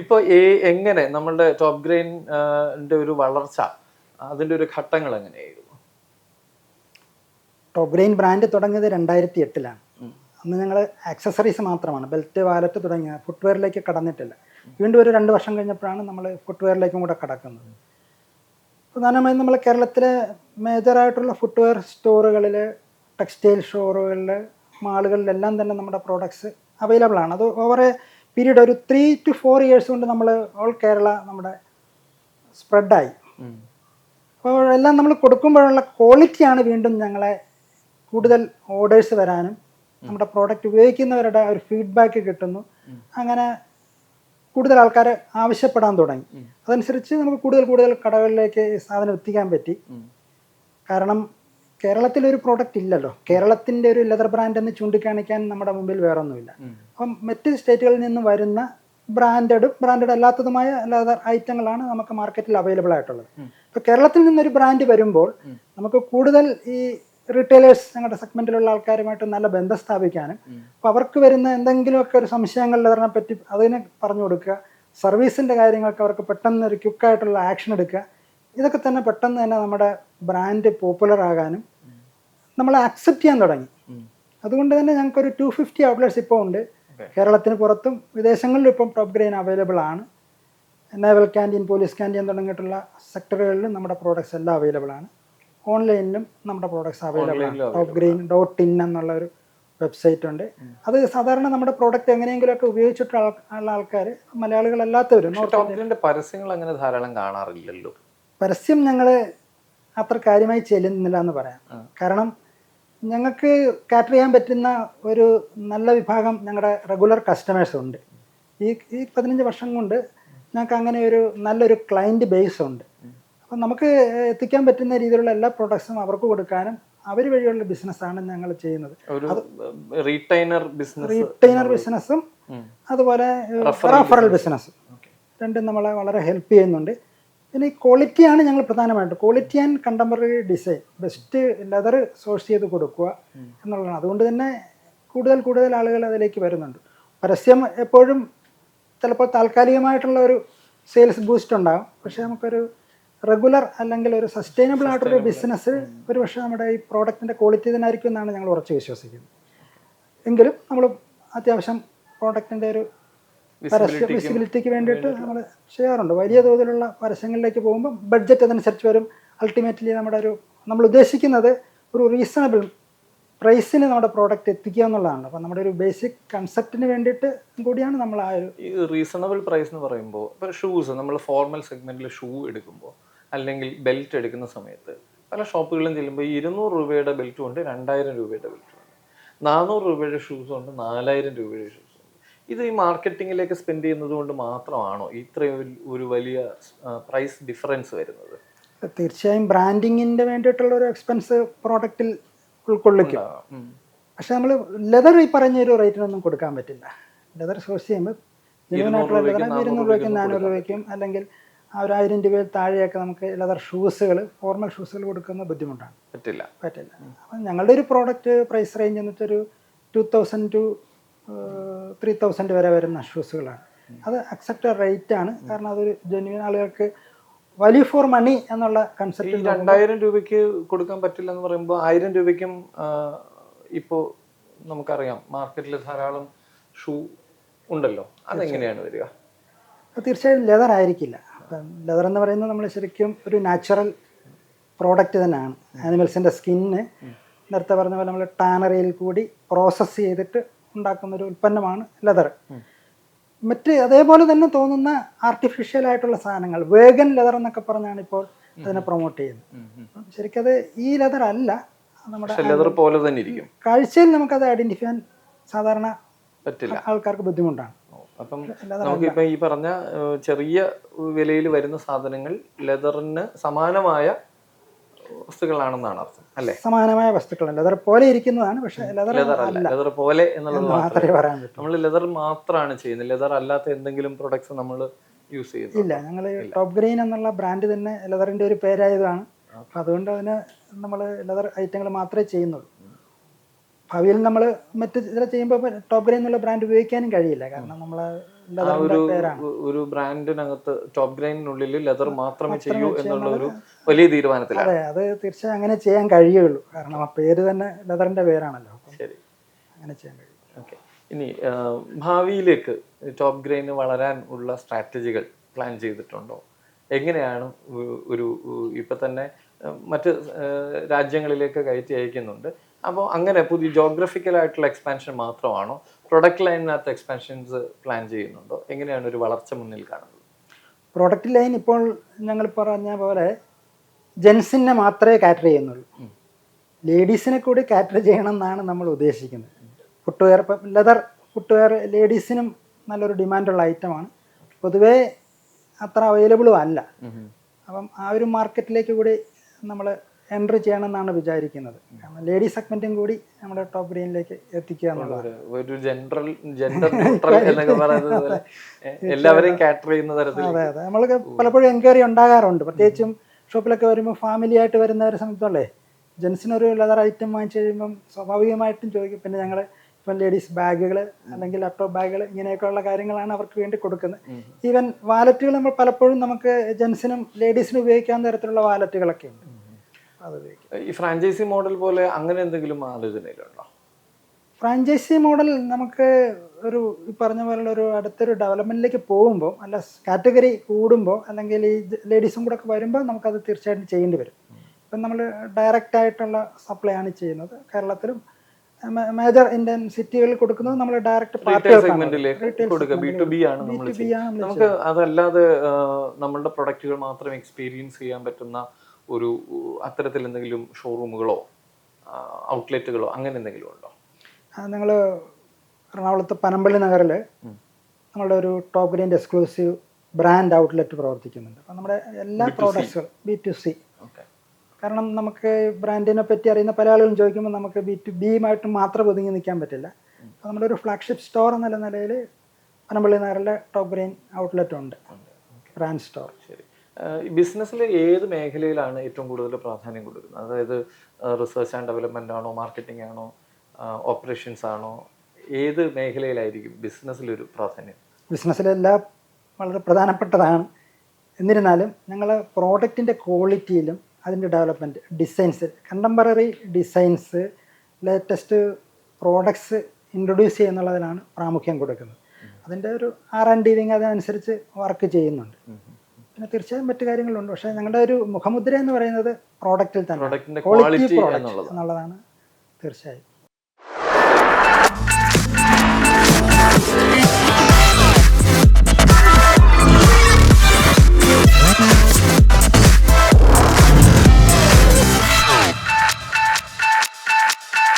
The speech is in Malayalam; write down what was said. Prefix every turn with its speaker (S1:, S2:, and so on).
S1: ഇപ്പൊ എങ്ങനെ നമ്മളുടെ ടോപ്പ് ഗ്രെയിന്റെ ഒരു വളർച്ച അതിന്റെ ഒരു ഘട്ടങ്ങൾ എങ്ങനെയായിരുന്നു?
S2: ടോപ് ഗ്രെയിൻ ബ്രാൻഡ് തുടങ്ങിയത് രണ്ടായിരത്തി എട്ടിലാണ് അന്ന് ഞങ്ങൾ ആക്സസറീസ് മാത്രമാണ്. ബെൽറ്റ് വാലറ്റ് തുടങ്ങിയ ഫുട്വെയറിലേക്ക് കടന്നിട്ടില്ല. വീണ്ടും ഒരു രണ്ട് വർഷം കഴിഞ്ഞപ്പോഴാണ് നമ്മൾ ഫുട്വെയറിലേക്കും കൂടെ കടക്കുന്നത്. പ്രധാനമായും നമ്മൾ കേരളത്തിലെ മേജറായിട്ടുള്ള ഫുട്വെയർ സ്റ്റോറുകളിൽ ടെക്സ്റ്റൈൽ ഷോറുകളിൽ മാളുകളിലെല്ലാം തന്നെ നമ്മുടെ പ്രോഡക്ട്സ് അവൈലബിൾ ആണ്. അത് ഓവർ പീരീഡ് ഒരു ത്രീ ടു ഫോർ ഇയേഴ്സ് കൊണ്ട് നമ്മൾ ഓൾ കേരള നമ്മുടെ സ്പ്രെഡായി അപ്പോൾ എല്ലാം നമ്മൾ കൊടുക്കുമ്പോഴുള്ള ക്വാളിറ്റിയാണ് വീണ്ടും ഞങ്ങളെ കൂടുതൽ ഓർഡേഴ്സ് വരാനും നമ്മുടെ പ്രോഡക്റ്റ് ഉപയോഗിക്കുന്നവരുടെ ഒരു ഫീഡ്ബാക്ക് കിട്ടുന്നു. അങ്ങനെ കൂടുതൽ ആൾക്കാർ ആവശ്യപ്പെടാൻ തുടങ്ങി. അതനുസരിച്ച് നമുക്ക് കൂടുതൽ കൂടുതൽ കടകളിലേക്ക് സാധനം എത്തിക്കാൻ പറ്റി. കാരണം കേരളത്തിലൊരു പ്രോഡക്റ്റ് ഇല്ലല്ലോ. കേരളത്തിന്റെ ഒരു ലെതർ ബ്രാൻഡ് എന്ന് ചൂണ്ടിക്കാണിക്കാൻ നമ്മുടെ മുമ്പിൽ വേറെ ഒന്നുമില്ല അപ്പം മറ്റ് സ്റ്റേറ്റുകളിൽ നിന്ന് വരുന്ന ബ്രാൻഡഡും ബ്രാൻഡഡ് അല്ലാത്തതുമായ ലെതർ ഐറ്റങ്ങളാണ് നമുക്ക് മാർക്കറ്റിൽ അവൈലബിൾ ആയിട്ടുള്ളത്. ഇപ്പോൾ കേരളത്തിൽ നിന്നൊരു ബ്രാൻഡ് വരുമ്പോൾ നമുക്ക് കൂടുതൽ ഈ റീറ്റെയിലേഴ്സ് ഞങ്ങളുടെ സെഗ്മെന്റിലുള്ള ആൾക്കാരുമായിട്ട് നല്ല ബന്ധം സ്ഥാപിക്കാനും അപ്പോൾ അവർക്ക് വരുന്ന എന്തെങ്കിലുമൊക്കെ ഒരു സംശയങ്ങൾ ലെതറിനെ പറ്റി അതിനെ പറഞ്ഞു കൊടുക്കുക സർവീസിന്റെ കാര്യങ്ങൾക്ക് അവർക്ക് പെട്ടെന്ന് ഒരു ക്യുക്കായിട്ടുള്ള ആക്ഷൻ എടുക്കുക ഇതൊക്കെ തന്നെ പെട്ടെന്ന് തന്നെ നമ്മുടെ ബ്രാൻഡ് പോപ്പുലർ ആകാനും നമ്മളെ അക്സെപ്റ്റ് ചെയ്യാൻ തുടങ്ങി. അതുകൊണ്ട് തന്നെ ഞങ്ങൾക്കൊരു ടു ഫിഫ്റ്റി ഔട്ട്ലെറ്റ്സ് ഇപ്പോൾ ഉണ്ട്. കേരളത്തിന് പുറത്തും വിദേശങ്ങളിലും ഇപ്പം ടോപ്പ് ഗ്രെയിൻ അവൈലബിൾ ആണ്. നേവൽ ക്യാന്റീൻ പോലീസ് ക്യാന്റീൻ തുടങ്ങിയിട്ടുള്ള സെക്ടറുകളിലും നമ്മുടെ പ്രോഡക്റ്റ്സ് എല്ലാം അവൈലബിൾ ആണ്. ഓൺലൈനിലും നമ്മുടെ പ്രോഡക്റ്റ്സ് അവൈലബിൾ ആണ്. ടോപ്പ് ഗ്രെയിൻ ഡോട്ട് ഇൻ എന്നുള്ള ഒരു വെബ്സൈറ്റ് ഉണ്ട്. അത് സാധാരണ നമ്മുടെ പ്രോഡക്റ്റ് എങ്ങനെയെങ്കിലുമൊക്കെ ഉപയോഗിച്ചിട്ടുള്ള ആൾക്കാർ
S1: മലയാളികൾ അല്ലാത്തവരും പരസ്യങ്ങൾ അങ്ങനെ ധാരാളം കാണാറില്ലല്ലോ.
S2: പരസ്യം ഞങ്ങൾ അത്ര കാര്യമായി ചെല്ലുന്നില്ല എന്ന് പറയാം. കാരണം ഞങ്ങൾക്ക് കാറ്റർ ചെയ്യാൻ പറ്റുന്ന ഒരു നല്ല വിഭാഗം ഞങ്ങളുടെ റെഗുലർ കസ്റ്റമേഴ്സ് ഉണ്ട്. ഈ ഈ പതിനഞ്ച് വർഷം കൊണ്ട് ഞങ്ങൾക്ക് അങ്ങനെ ഒരു നല്ലൊരു ക്ലയന്റ് ബേസ് ഉണ്ട്. അപ്പം നമുക്ക് എത്തിക്കാൻ പറ്റുന്ന രീതിയിലുള്ള എല്ലാ പ്രൊഡക്ട്സും അവർക്ക് കൊടുക്കാനും അവർ വഴിയുള്ള ബിസിനസ്സാണ് ഞങ്ങൾ ചെയ്യുന്നത്.
S1: റീറ്റൈനർ ബിസിനസ്
S2: റീറ്റൈനർ ബിസിനസ്സും അതുപോലെ റഫറൽ ബിസിനസ്സും രണ്ടും നമ്മളെ വളരെ ഹെൽപ്പ് ചെയ്യുന്നുണ്ട്. പിന്നെ ഈ ക്വാളിറ്റിയാണ് ഞങ്ങൾ പ്രധാനമായിട്ട്. Quality and contemporary design best leather source ചെയ്ത് കൊടുക്കുക എന്നുള്ളതാണ്. അതുകൊണ്ട് തന്നെ കൂടുതൽ കൂടുതൽ ആളുകൾ അതിലേക്ക് വരുന്നുണ്ട്. പരസ്യം എപ്പോഴും ചിലപ്പോൾ താൽക്കാലികമായിട്ടുള്ള ഒരു സെയിൽസ് ബൂസ്റ്റ് ഉണ്ടാകും പക്ഷേ നമുക്കൊരു റെഗുലർ അല്ലെങ്കിൽ ഒരു സസ്റ്റൈനബിൾ ആയിട്ടൊരു ബിസിനസ് ഒരു പക്ഷേ നമ്മുടെ ഈ പ്രോഡക്റ്റിന്റെ ക്വാളിറ്റി തന്നെ ആയിരിക്കും എന്നാണ് ഞങ്ങൾ ഉറച്ച് വിശ്വസിക്കുന്നത്. എങ്കിലും നമ്മൾ അത്യാവശ്യം പ്രോഡക്റ്റിന്റെ ഒരു പരസ്യ വിസിബിലിറ്റിക്ക് വേണ്ടിയിട്ട് നമ്മൾ ചെയ്യാറുണ്ട്. വലിയ തോതിലുള്ള പരസ്യങ്ങളിലേക്ക് പോകുമ്പോൾ ബഡ്ജറ്റ് അതനുസരിച്ച് വരും. അൾട്ടിമേറ്റ്ലി നമ്മുടെ ഒരു നമ്മൾ ഉദ്ദേശിക്കുന്നത് ഒരു റീസണബിൾ പ്രൈസിന് നമ്മുടെ പ്രോഡക്റ്റ് എത്തിക്കുക എന്നുള്ളതാണ്. അപ്പം നമ്മുടെ ഒരു ബേസിക് കൺസെപ്റ്റിന് വേണ്ടിയിട്ട് കൂടിയാണ് നമ്മൾ ആ ഒരു
S1: ഈ റീസണബിൾ പ്രൈസ് എന്ന് പറയുമ്പോൾ ഇപ്പോൾ ഷൂസ് നമ്മൾ ഫോർമൽ സെഗ്മെന്റിൽ ഷൂ എടുക്കുമ്പോൾ അല്ലെങ്കിൽ ബെൽറ്റ് എടുക്കുന്ന സമയത്ത് പല ഷോപ്പുകളിലും ചെല്ലുമ്പോൾ ഈ ഇരുന്നൂറ് രൂപയുടെ ബെൽറ്റും ഉണ്ട് രണ്ടായിരം രൂപയുടെ ബെൽറ്റും ഉണ്ട് നാനൂറ് രൂപയുടെ ഷൂസും ഉണ്ട് നാലായിരം രൂപയുടെ ഷൂസും ഇത് ഈ മാർക്കറ്റിങ്ങിലേക്ക് സ്പെൻഡ് ചെയ്യുന്നത് കൊണ്ട് മാത്രമാണോ ഇത്രയും ഒരു- വലിയ പ്രൈസ് ഡിഫറൻസ് വരുന്നത്?
S2: തീർച്ചയായും ബ്രാൻഡിങ്ങിന്റെ വേണ്ടിയിട്ടുള്ള ഒരു എക്സ്പെൻസ് പ്രോഡക്റ്റിൽ ഉൾക്കൊള്ളിക്കും. പക്ഷെ നമ്മൾ ലെതർ ഈ പറഞ്ഞ ഒരു റേറ്റിനൊന്നും കൊടുക്കാൻ പറ്റില്ല. ലെതർ സോഴ്സ് ചെയ്യുമ്പോൾ ജനുവനായിട്ടുള്ള ലെതർ ഇരുന്നൂറ് രൂപയ്ക്കും നാനൂറ് രൂപയ്ക്കും അല്ലെങ്കിൽ ആ ഒരു ആയിരം രൂപയിൽ താഴെയൊക്കെ നമുക്ക് ലെതർ ഷൂസുകൾ ഫോർമൽ ഷൂസുകൾ കൊടുക്കുന്ന ബുദ്ധിമുട്ടാണ്.
S1: പറ്റില്ല.
S2: പറ്റില്ല. അപ്പം ഞങ്ങളുടെ ഒരു പ്രോഡക്റ്റ് പ്രൈസ് റേഞ്ച് എന്നിട്ടൊരു two thousand two three thousand വരെ വരുന്ന ഷൂസുകളാണ് അത് അക്സെപ്റ്റഡ് റേറ്റ് ആണ്. കാരണം അതൊരു ജെന്യൂൻ ആളുകൾക്ക് വാല്യൂ ഫോർ മണി എന്നുള്ള കൺസെപ്റ്റ്
S1: രണ്ടായിരം രൂപയ്ക്ക് കൊടുക്കാൻ പറ്റില്ല എന്ന് പറയുമ്പോൾ ആയിരം രൂപയ്ക്കും ഇപ്പോൾ നമുക്കറിയാം മാർക്കറ്റിൽ ധാരാളം ഷൂ ഉണ്ടല്ലോ. അതെങ്ങനെയാണ് വരിക?
S2: അത് തീർച്ചയായും ലെതർ ആയിരിക്കില്ല. അപ്പം ലെതർ എന്ന് പറയുന്നത് നമ്മൾ ശരിക്കും ഒരു നാച്ചുറൽ പ്രോഡക്റ്റ് തന്നെയാണ്. ആനിമൽസിന്റെ സ്കിന്ന് നേരത്തെ പറഞ്ഞ പോലെ നമ്മൾ ടാനറിയിൽ കൂടി പ്രോസസ്സ് ചെയ്തിട്ട് ഉണ്ടാക്കുന്ന ഒരു ഉൽപ്പന്നമാണ് ലെതർ മറ്റ് അതേപോലെ തന്നെ തോന്നുന്ന ആർട്ടിഫിഷ്യൽ ആയിട്ടുള്ള സാധനങ്ങൾ വേഗൻ ലെതർ എന്നൊക്കെ പറഞ്ഞാണ് ഇപ്പോൾ അതിനെ പ്രൊമോട്ട് ചെയ്യുന്നത്. ശരിക്കത് ശരിക്കും ഈ ലെതർ അല്ല നമ്മുടെ
S1: ലെതർ പോലെ തന്നെ ഇരിക്കും.
S2: കാഴ്ചയിൽ നമുക്കത് ഐഡന്റിഫൈ ചെയ്യാൻ സാധാരണ
S1: പറ്റില്ല.
S2: ആൾക്കാർക്ക് ബുദ്ധിമുട്ടാണ്.
S1: അപ്പം നമുക്കിപ്പോ ഈ പറഞ്ഞ ചെറിയ വിലയിൽ വരുന്ന സാധനങ്ങൾ ലെതറിന് സമാനമായ വസ്തുക്കളാണെന്നാണ് അർത്ഥം അല്ലേ?
S2: സമാനമായ വസ്തുക്കളാണ് ലെതർ പോലെ ഇരിക്കുന്നതാണ് പക്ഷേ ലെതർ
S1: അല്ല. ലെതർ പോലെ എന്നുള്ളത്
S2: മാത്രമേ പറയാൻ പറ്റൂ.
S1: നമ്മൾ ലെതർ മാത്രമാണ് ചെയ്യുന്നത്. ലെതർ അല്ലാത്ത എന്തെങ്കിലും പ്രൊഡക്ട്സ് നമ്മൾ യൂസ് ചെയ്യുന്നു
S2: ഇല്ല ഞങ്ങൾ ടോപ്പ് ഗ്രെയിൻ എന്നുള്ള ബ്രാൻഡ് തന്നെ ലെതറിന്റെ ഒരു പേരായതാണ്. അപ്പം അതുകൊണ്ട് അതിന് നമ്മൾ ലെതർ ഐറ്റങ്ങൾ മാത്രമേ ചെയ്യുന്നുള്ളൂ. ഭാവിയിൽ നമ്മൾ മറ്റ് ചില ചെയ്യുമ്പോൾ ടോപ്പ് ഗ്രെയിൻ എന്നുള്ള ബ്രാൻഡ് ഉപയോഗിക്കാനും കഴിയില്ല. കാരണം നമ്മൾ ലെതറിന്റെ
S1: ഒരു ഒരു ബ്രാൻഡിനകത്ത് ടോപ്പ് ഗ്രൈനിനുള്ളിൽ ലെതർ മാത്രമേ ചെയ്യൂ എന്നുള്ള ഒരു വലിയ തീരുമാനത്തിലാണ്.
S2: അതെ അത് തീർച്ചയായും അങ്ങനെ ചെയ്യാൻ കഴിയുള്ളൂ. കാരണം ആ പേര് തന്നെ ലെതറിന്റെ പേരാണല്ലോ.
S1: ശരി.
S2: അങ്ങനെ ചെയ്യാൻ കഴിയും.
S1: ഓക്കെ. ഇനി ഭാവിയിലേക്ക് ടോപ്പ് ഗ്രൈന് വളരാൻ ഉള്ള സ്ട്രാറ്റജികൾ പ്ലാൻ ചെയ്തിട്ടുണ്ടോ? എങ്ങനെയാണ് ഒരു ഇപ്പം തന്നെ മറ്റ് രാജ്യങ്ങളിലേക്ക് കയറ്റി അയക്കുന്നുണ്ട്. അപ്പോൾ അങ്ങനെ പുതിയ ജോഗ്രഫിക്കൽ ആയിട്ടുള്ള എക്സ്പാൻഷൻ മാത്രമാണോ? പ്രൊഡക്റ്റ് ലൈനിനകത്ത് എക്സ്പാൻഷൻസ് പ്ലാൻ ചെയ്യുന്നുണ്ടോ? എങ്ങനെയാണ് ഒരു വളർച്ച മുന്നിൽ കാണുന്നത്?
S2: പ്രൊഡക്റ്റ് ലൈൻ ഇപ്പോൾ ഞങ്ങൾ പറഞ്ഞ പോലെ ജെൻസിനെ മാത്രമേ കാറ്റർ ചെയ്യുന്നുള്ളൂ. ലേഡീസിനെ കൂടി കാറ്റർ ചെയ്യണം എന്നാണ് നമ്മൾ ഉദ്ദേശിക്കുന്നത്. ഫുട്വെയർ ഇപ്പം ലെതർ ഫുട്വെയർ ലേഡീസിനും നല്ലൊരു ഡിമാൻഡുള്ള ഐറ്റമാണ് പൊതുവേ അത്ര അവൈലബിളും അല്ല. അപ്പം ആ ഒരു മാർക്കറ്റിലേക്ക് കൂടി നമ്മൾ എൻട്രി ചെയ്യണം എന്നാണ് വിചാരിക്കുന്നത് ലേഡി സെഗ്മെന്റും കൂടി നമ്മുടെ ടോപ്പ് ഗ്രീനിലേക്ക് എത്തിക്കുക
S1: ഒരു- ജനറൽ ജെൻഡർ എന്നൊക്കെ പറയുന്നത് എല്ലാവരെയും കാറ്റർ ചെയ്യുന്ന തരത്തിൽ
S2: അതെ അതെ. നമ്മൾക്ക് പലപ്പോഴും എൻക്വയറി ഉണ്ടാകാറുണ്ട്. പ്രത്യേകിച്ചും ഷോപ്പിലൊക്കെ വരുമ്പോൾ ഫാമിലി ആയിട്ട് വരുന്നവരെ സംബന്ധിച്ചല്ലേ ജെൻസിനൊരു ലെതർ ഐറ്റം വാങ്ങിച്ചു കഴിയുമ്പം സ്വാഭാവികമായിട്ടും ചോദിക്കും. പിന്നെ ഞങ്ങൾ ഇപ്പം ലേഡീസ് ബാഗുകൾ അല്ലെങ്കിൽ ലാപ്ടോപ്പ് ബാഗുകൾ ഇങ്ങനെയൊക്കെയുള്ള കാര്യങ്ങളാണ് അവർക്ക് വേണ്ടി കൊടുക്കുന്നത്. ഈവൻ വാലറ്റുകൾ നമ്മൾ പലപ്പോഴും നമുക്ക് ജെൻസിനും ലേഡീസിനും ഉപയോഗിക്കാൻ തരത്തിലുള്ള വാലറ്റുകളൊക്കെ ഉണ്ട്. അത് ഉപയോഗിക്കും
S1: ഈ ഫ്രാഞ്ചൈസി മോഡൽ പോലെ അങ്ങനെ എന്തെങ്കിലും ആലോചനയിലുണ്ടോ?
S2: ഫ്രാഞ്ചൈസി മോഡൽ നമുക്ക് ഒരു ഈ പറഞ്ഞ പോലുള്ള ഒരു അടുത്തൊരു ഡെവലപ്മെന്റിലേക്ക് പോകുമ്പോൾ അല്ല കാറ്റഗറി കൂടുമ്പോൾ അല്ലെങ്കിൽ ഈ ലേഡീസും കൂടെ ഒക്കെ വരുമ്പോൾ നമുക്കത് തീർച്ചയായിട്ടും ചെയ്യേണ്ടി വരും. ഇപ്പം നമ്മൾ ഡയറക്റ്റ് ആയിട്ടുള്ള സപ്ലൈ ആണ് ചെയ്യുന്നത്. കേരളത്തിലും മേജർ ഇന്ത്യൻ സിറ്റികളിൽ കൊടുക്കുന്നത് നമ്മൾ ഡയറക്റ്റ് പാർട്ടി
S1: നമുക്ക് അതല്ലാതെ നമ്മളുടെ പ്രൊഡക്റ്റുകൾ മാത്രം എക്സ്പീരിയൻസ് ചെയ്യാൻ പറ്റുന്ന ഒരു അത്തരത്തിൽ എന്തെങ്കിലും ഷോറൂമുകളോ ഔട്ട്ലെറ്റുകളോ അങ്ങനെ എന്തെങ്കിലും ഉണ്ടോ?
S2: ഞങ്ങൾ എറണാകുളത്ത് പനമ്പള്ളി നഗറിൽ നമ്മളുടെ ഒരു Top Grain exclusive brand outlet പ്രവർത്തിക്കുന്നുണ്ട്. അപ്പം നമ്മുടെ എല്ലാ പ്രോഡക്ട്സുകളും ബി ടു സി
S1: ഓക്കെ
S2: കാരണം നമുക്ക് ബ്രാൻഡിനെ പറ്റി അറിയുന്ന പല ആളുകളും ചോദിക്കുമ്പോൾ നമുക്ക് ബി ടു ബിയുമായിട്ട് മാത്രം ഒതുങ്ങി നിൽക്കാൻ പറ്റില്ല. അപ്പോൾ നമ്മുടെ ഒരു ഫ്ലാഗ്ഷിപ്പ് സ്റ്റോർ എന്നുള്ള നിലയിൽ പനമ്പള്ളി നഗറിലെ ടോപ്പ് ഗ്രെയിൻ ഔട്ട്ലെറ്റ് ഉണ്ട്. ബ്രാൻഡ് സ്റ്റോർ
S1: ശരി. ബിസിനസ്സിൽ ഏത് മേഖലയിലാണ് ഏറ്റവും കൂടുതൽ പ്രാധാന്യം കൊടുക്കുന്നത്? അതായത് റിസർച്ച് ആൻഡ് ഡെവലപ്മെന്റ് ആണോ മാർക്കറ്റിംഗ് ആണോ ഓപ്പറേഷൻസ് ആണോ? ഏത് മേഖലയിലായിരിക്കും ബിസിനസ്സിലൊരു പ്രാധാന്യം?
S2: ബിസിനസ്സിലെല്ലാം വളരെ പ്രധാനപ്പെട്ടതാണ്. എന്നിരുന്നാലും ഞങ്ങൾ പ്രോഡക്റ്റിന്റെ ക്വാളിറ്റിയിലും അതിന്റെ development designs contemporary designs latest products introduce ചെയ്യുന്നുള്ളതിനാണ് പ്രാമുഖ്യം കൊടുക്കുന്നത്. അതിന്റെ ഒരു ആർ ആൻഡ് ഡി അതിനനുസരിച്ച് വർക്ക് ചെയ്യുന്നുണ്ട്. തീർച്ചയായും മറ്റു കാര്യങ്ങളുണ്ട്. പക്ഷേ ഞങ്ങളുടെ ഒരു മുഖമുദ്ര എന്ന് പറയുന്നത് പ്രോഡക്റ്റിൽ തന്നെ. ക്വാളിറ്റി പ്രോഡക്റ്റ് എന്നുള്ളതാണ് തീർച്ചയായും.